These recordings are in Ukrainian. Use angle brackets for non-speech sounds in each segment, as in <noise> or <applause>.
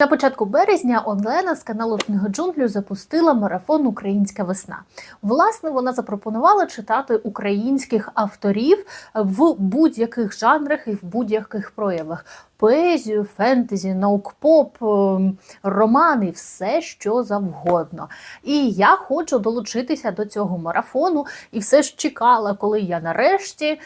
На початку березня онлена з каналу Книга Джунглю запустила марафон Українська весна. Власне, вона запропонувала читати українських авторів в будь-яких жанрах і в будь-яких проявах. Поезію, фентезі, наукпоп, ем, романи, все що завгодно. І я хочу долучитися до цього марафону і все ж чекала, коли я нарешті е,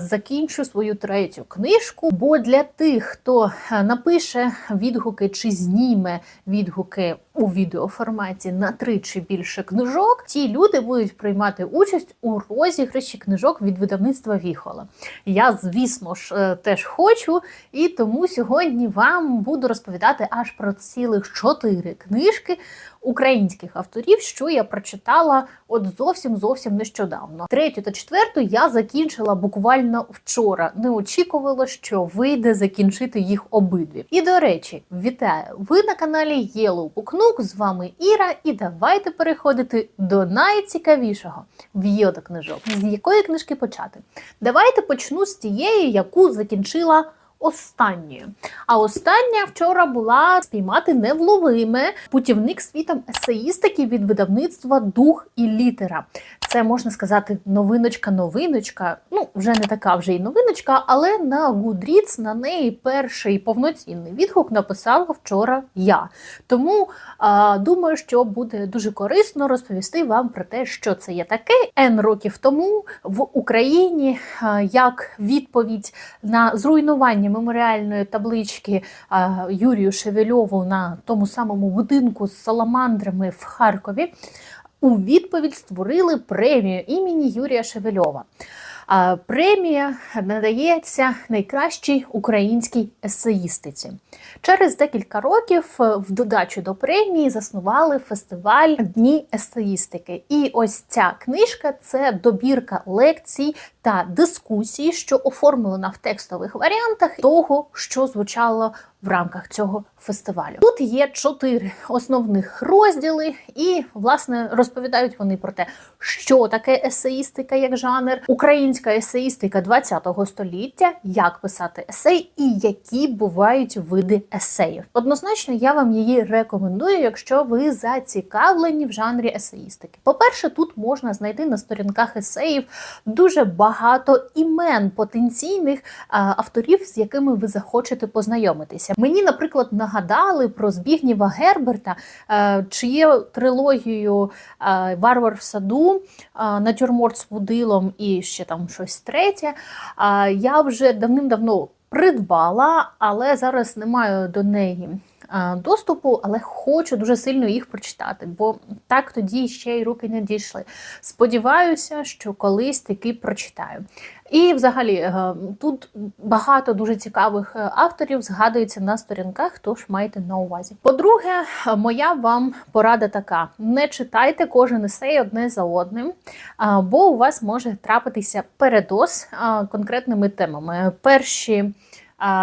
закінчу свою третю книжку. Бо для тих, хто е, напише відгуки чи зніме відгуки у відеоформаті на три чи більше книжок, ті люди будуть приймати участь у розіграші книжок від видавництва Віхола. Я, звісно ж, е, теж хочу, і тому сьогодні вам буду розповідати аж про цілих чотири книжки українських авторів, що я прочитала от зовсім зовсім нещодавно. Третю та четверту я закінчила буквально вчора. Не очікувала, що вийде закінчити їх обидві. І до речі, вітаю! Ви на каналі Yellow Book З вами Іра, і давайте переходити до найцікавішого в'йода книжок. З якої книжки почати? Давайте почну з тієї, яку закінчила. Останньою. А остання вчора була спіймати невловиме путівник світом есеїстики від видавництва Дух і літера. Це можна сказати новиночка-новиночка. Ну, вже не така вже й новиночка, але на Goodreads на неї перший повноцінний відгук написала вчора я. Тому а, думаю, що буде дуже корисно розповісти вам про те, що це є таке N років тому в Україні а, як відповідь на зруйнування меморіальної таблички а, Юрію Шевельову на тому самому будинку з саламандрами в Харкові. У відповідь створили премію імені Юрія Шевельова. Премія надається найкращій українській есеїстиці. Через декілька років е, в додачу до премії заснували фестиваль Дні есеїстики. І ось ця книжка це добірка лекцій та дискусій, що оформлена в текстових варіантах того, що звучало в рамках цього фестивалю. Тут є чотири основних розділи, і власне розповідають вони про те, що таке есеїстика як жанр, українська есеїстика ХХ століття, як писати есей і які бувають види есеїв. Однозначно, я вам її рекомендую, якщо ви зацікавлені в жанрі есеїстики. По-перше, тут можна знайти на сторінках есеїв дуже багато імен потенційних авторів, з якими ви захочете познайомитися. Мені, наприклад, нагадали про Збігніва Герберта, е, чиє трилогію е, Варвар в саду, е, натюрморт з будилом і ще там щось третє. Я вже давним-давно придбала, але зараз не маю до неї доступу, але хочу дуже сильно їх прочитати, бо так тоді ще й руки не дійшли. Сподіваюся, що колись таки прочитаю. І, взагалі, е, тут багато дуже цікавих е, авторів згадується на сторінках, тож майте на увазі. По-друге, е, моя вам порада така: не читайте кожен есей одне за одним, бо у вас може трапитися передоз а, конкретними темами. Перші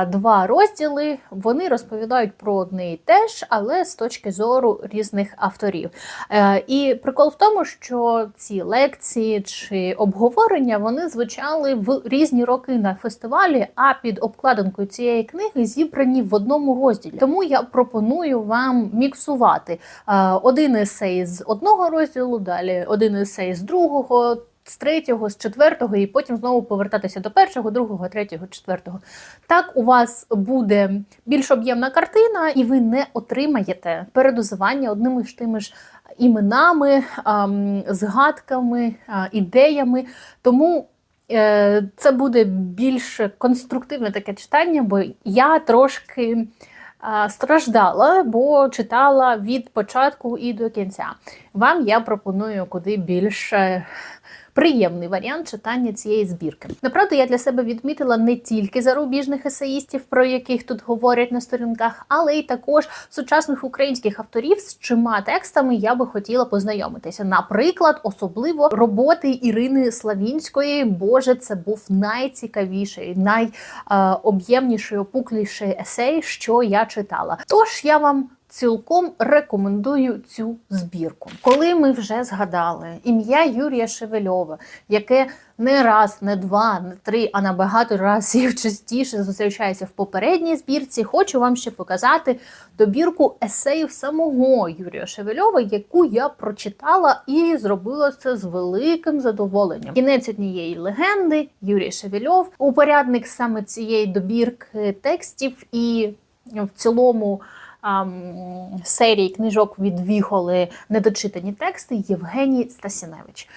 Два розділи вони розповідають про одне і те ж, але з точки зору різних авторів. Е, І прикол в тому, що ці лекції чи обговорення вони звучали в різні роки на фестивалі, а під обкладинкою цієї книги зібрані в одному розділі. Тому я пропоную вам міксувати е, один есей з одного розділу, далі один есей з другого з третього, з четвертого, і потім знову повертатися до першого, другого, третього, четвертого. Так у вас буде більш об'ємна картина, і ви не отримаєте передозування одними ж тими ж іменами, згадками, ідеями. Тому е, це буде більш конструктивне таке читання, бо я трошки. Страждала, бо читала від початку і до кінця. Вам я пропоную куди більш е, приємний варіант читання цієї збірки. Направду, я для себе відмітила не тільки зарубіжних есеїстів, про яких тут говорять на сторінках, але й також сучасних українських авторів, з чима текстами я би хотіла познайомитися. Наприклад, особливо роботи Ірини Славінської. Боже, це був найцікавіший, найоб'ємніший, опукліший есей, що я читала. Тож я вам Цілком рекомендую цю збірку. Коли ми вже згадали ім'я Юрія Шевельова, яке не раз, не два, не три, а набагато разів <laughs> частіше зустрічається в попередній збірці, хочу вам ще показати добірку есеїв самого Юрія Шевельова, яку я прочитала і зробила це з великим задоволенням. Кінець однієї легенди Юрій Шевельов, упорядник саме цієї добірки текстів і в цілому ам, серії книжок від Віхоли недочитані тексти Євгеній Стасіневич.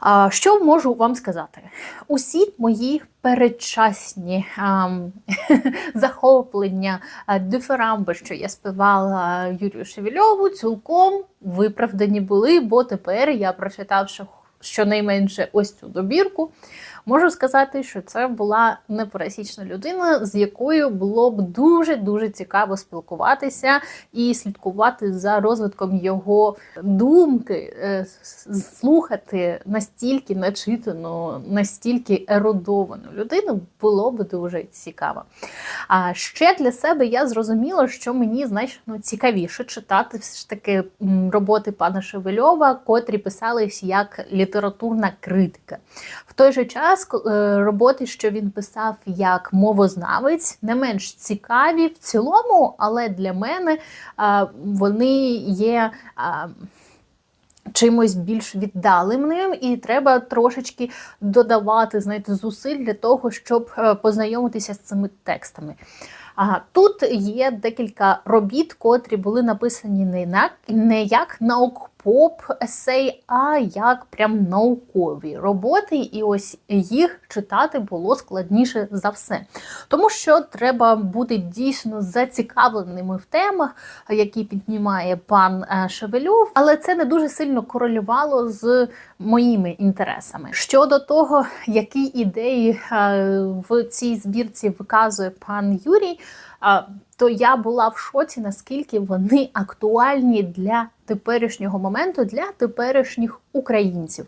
А, Що можу вам сказати? Усі мої передчасні ам, <laughs> захоплення, а, дифирамби, що я співала Юрію Шевельову, цілком виправдані були, бо тепер я прочитавши щонайменше ось цю добірку, можу сказати, що це була непересічна людина, з якою було б дуже-дуже цікаво спілкуватися і слідкувати за розвитком його думки, е, слухати настільки начитану, настільки ерудовану людину було б дуже цікаво. А ще для себе я зрозуміла, що мені значно цікавіше читати все ж таки роботи пана Шевельова, котрі писались як літературна критика. В той же час ко- е, роботи, що він писав як мовознавець, не менш цікаві в цілому, але для мене а, вони є. а, Чимось більш віддаленим, і треба трошечки додавати знаєте, зусиль для того, щоб е, познайомитися з цими текстами. А тут є декілька робіт, котрі були написані не, на, не наукпоп есей, а як прям наукові роботи. І ось їх читати було складніше за все. Тому що треба бути дійсно зацікавленими в темах, які піднімає пан е, Шевельов, але це не дуже сильно корелювало з моїми інтересами. Щодо того, які ідеї е, в цій збірці виказує пан Юрій, то я була в шоці, наскільки вони актуальні для теперішнього моменту, для теперішніх українців.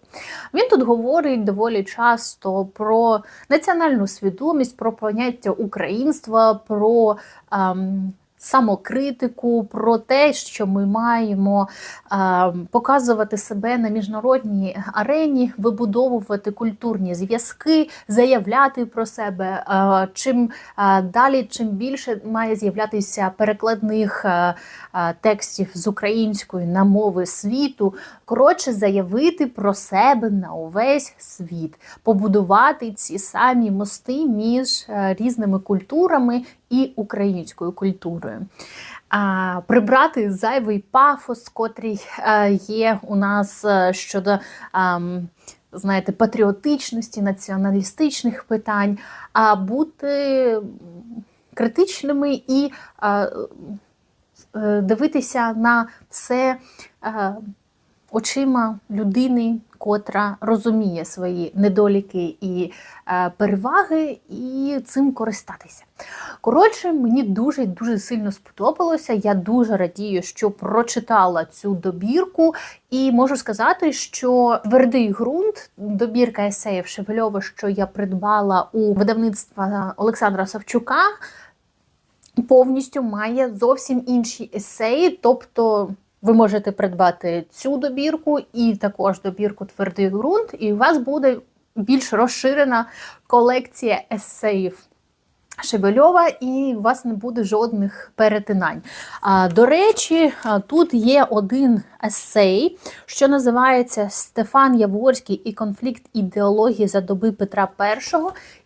Він тут говорить доволі часто про національну свідомість, про поняття українства, про. ем, Самокритику про те, що ми маємо е, показувати себе на міжнародній арені, вибудовувати культурні зв'язки, заявляти про себе. Е, чим е, далі, чим більше має з'являтися перекладних текстів з української на мови світу, коротше, заявити про себе на увесь світ, побудувати ці самі мости між різними культурами і українською культурою. А, прибрати зайвий пафос, котрий е, є у нас е, щодо. ем, Знаєте, патріотичності, націоналістичних питань, а бути критичними і е, е, дивитися на все е, очима людини, котра розуміє свої недоліки і е, переваги, і цим користатися. Коротше, мені дуже дуже сильно сподобалося. Я дуже радію, що прочитала цю добірку, і можу сказати, що твердий ґрунт, добірка есеїв Шевельова, що я придбала у видавництва Олександра Савчука, повністю має зовсім інші есеї, тобто. Ви можете придбати цю добірку і також добірку Твердий ґрунт, і у вас буде більш розширена колекція есеїв Шевельова, і у вас не буде жодних перетинань. А, До речі, тут є один есей, що називається Стефан Яворський і конфлікт ідеології за доби Петра І.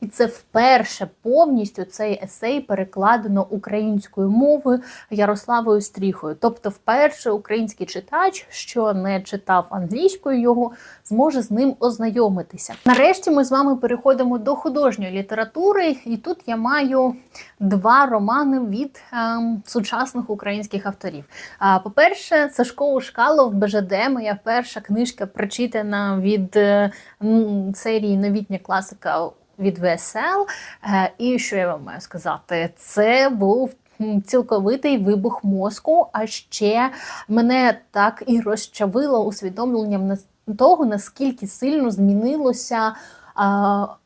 І це вперше повністю цей есей перекладено українською мовою Ярославою Стріхою. Тобто, вперше український читач, що не читав англійською його, зможе з ним ознайомитися. Нарешті ми з вами переходимо до художньої літератури, і тут я маю два романи від ем, сучасних українських авторів. А, По-перше, Сашко Ушкалов БЖД, моя перша книжка прочитана від е, серії Новітня класика від ВСЛ. Е, І що я вам маю сказати? Це був цілковитий вибух мозку, а ще мене так і розчавило усвідомленням того, наскільки сильно змінилося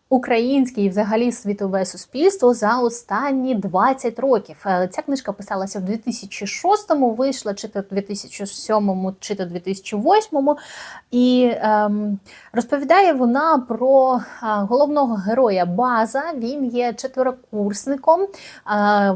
українське і взагалі світове суспільство за останні 20 років. Е, Ця книжка писалася в 2006-му, вийшла чи то в 2007-му, чи то в 2008-му. І ем, розповідає вона про е, головного героя База. Він є четверокурсником, е,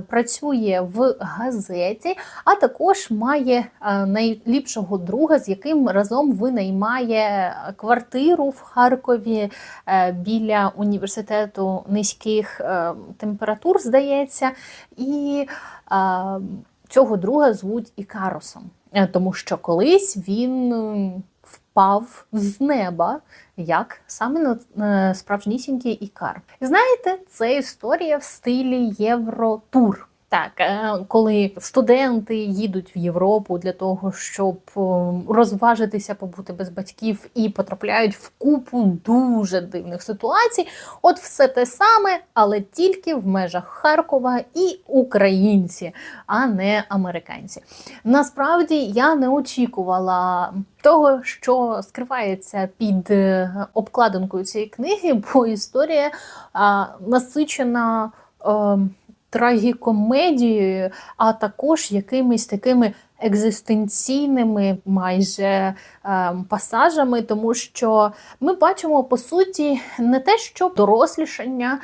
працює в газеті, а також має е, найліпшого друга, з яким разом винаймає квартиру в Харкові е, біля університету низьких е, температур, здається, і е, цього друга звуть Ікарусом, Е, тому що колись він впав з неба, як саме на справжнісінький Ікар. Знаєте, це історія в стилі Євротур. Так, е, коли студенти їдуть в Європу для того, щоб розважитися, побути без батьків і потрапляють в купу дуже дивних ситуацій, от все те саме, але тільки в межах Харкова і українці, а не американці. Насправді я не очікувала того, що скривається під е, обкладинкою цієї книги, бо історія а, насичена. е, трагікомедією, а також якимись такими екзистенційними майже е, пасажами, тому що ми бачимо по суті не те, що дорослішання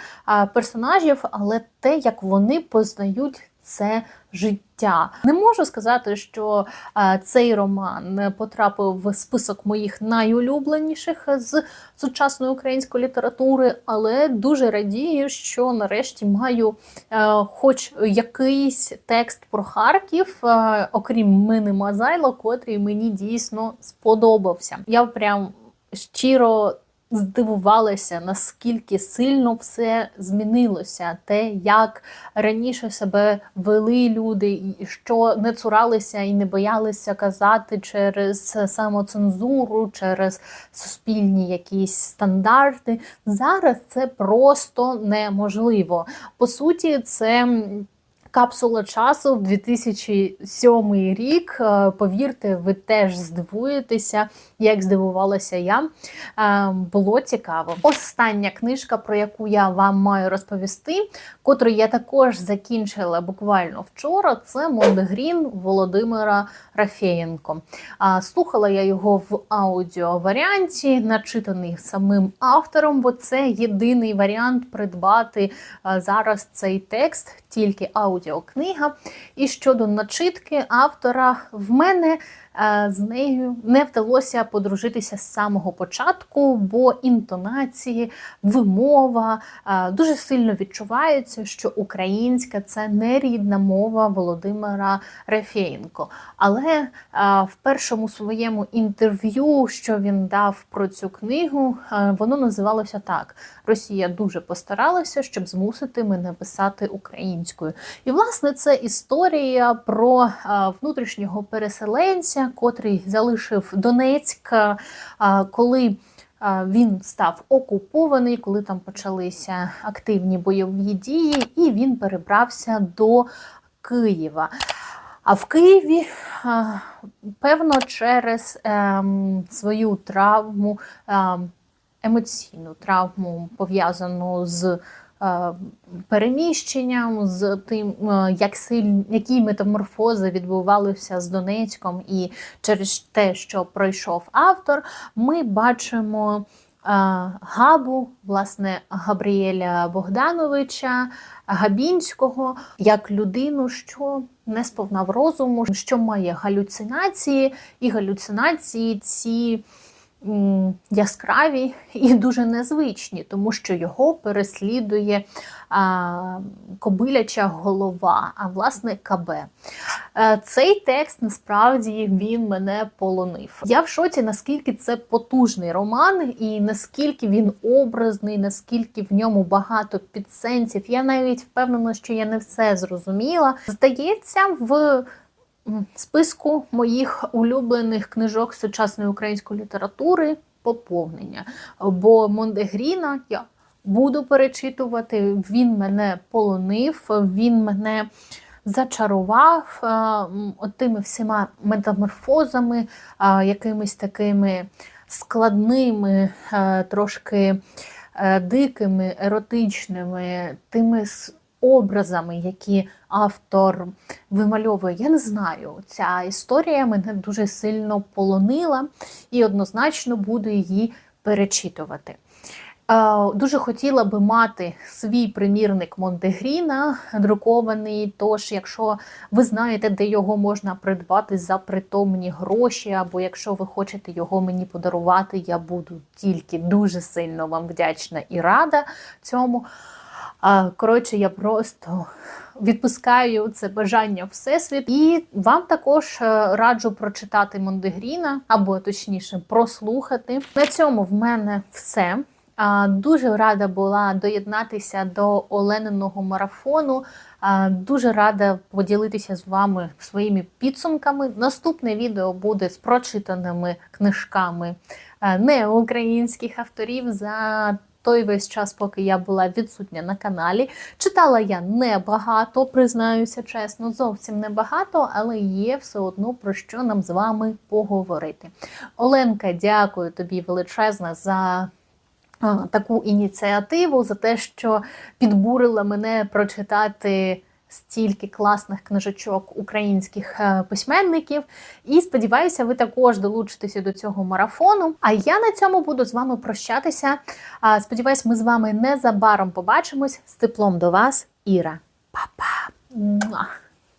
персонажів, але те, як вони познають це життя. Не можу сказати, що е, цей роман потрапив в список моїх найулюбленіших з сучасної української літератури, але дуже радію, що нарешті маю е, хоч якийсь текст про Харків, е, окрім Мини Мазайло, котрий мені дійсно сподобався. Я прям щиро здивувалася, наскільки сильно все змінилося, те, як раніше себе вели люди, що не цуралися і не боялися казати через самоцензуру, через суспільні якісь стандарти. Зараз це просто неможливо. По суті, це. Капсула часу в 2007 рік. Е, Повірте, ви теж здивуєтеся, як здивувалася я. Е, Було цікаво. Остання книжка, про яку я вам маю розповісти, котру я також закінчила буквально вчора. Це Мондегрін Володимира Рафєєнко. Слухала я його в аудіоваріанті, начитаний самим автором, бо це єдиний варіант придбати зараз цей текст, тільки аудіокнига. І щодо начитки автора, в мене е, з нею не вдалося подружитися з самого початку, бо інтонації, вимова е, дуже сильно відчувається, що українська це не рідна мова Володимира Рефєєнко. Але е, в першому своєму інтерв'ю, що він дав про цю книгу, е, воно називалося так: Росія дуже постаралася, щоб змусити мене писати українською. І власне це історія про е, внутрішнього переселенця, котрий залишив Донецьк, е, коли е, він став окупований, коли там почалися активні бойові дії, і він перебрався до Києва. А в Києві, е, певно, через ем, свою травму, ем, емоційну травму, пов'язану з переміщенням, з тим, е, як сильні, які метаморфози відбувалися з Донецьком, і через те, що пройшов автор, ми бачимо. е, Габу, власне, Габріеля Богдановича, Габінського, як людину, що не сповнав розуму, що має галюцинації, і галюцинації ці яскраві і дуже незвичні, тому що його переслідує а, кобиляча голова, а власне КБ. Е, Цей текст насправді він мене полонив. Я в шоці, наскільки це потужний роман, і наскільки він образний, наскільки в ньому багато підсенсів. Я навіть впевнена, що я не все зрозуміла. Здається, в списку моїх улюблених книжок сучасної української літератури поповнення. Бо Мондегріна я буду перечитувати. Він мене полонив, він мене зачарував м, всіма метаморфозами, якимись такими складними, трошки е, дикими, еротичними, тими образами, які автор вимальовує. Я не знаю. Ця історія мене дуже сильно полонила і однозначно буду її перечитувати. Е, Дуже хотіла би мати свій примірник Монтегріна друкований. Тож, якщо ви знаєте, де його можна придбати за притомні гроші, або якщо ви хочете його мені подарувати, я буду тільки дуже сильно вам вдячна і рада цьому. Коротше, я просто відпускаю це бажання всесвіт. І вам також е, раджу прочитати Мондегріна, або точніше, прослухати. На цьому в мене все. Дуже рада була доєднатися до Олениного марафону. Дуже рада поділитися з вами своїми підсумками. Наступне відео буде з прочитаними книжками е, неукраїнських авторів за той весь час, поки я була відсутня на каналі. Читала я небагато, признаюся чесно, зовсім небагато, але є все одно про що нам з вами поговорити. Оленка, дякую тобі величезна за. Таку ініціативу за те, що підбурила мене прочитати стільки класних книжечок українських е, письменників. І сподіваюся, ви також долучитеся до цього марафону. А я на цьому буду з вами прощатися. Сподіваюсь, ми з вами незабаром побачимось з теплом до вас, Іра. Па-па!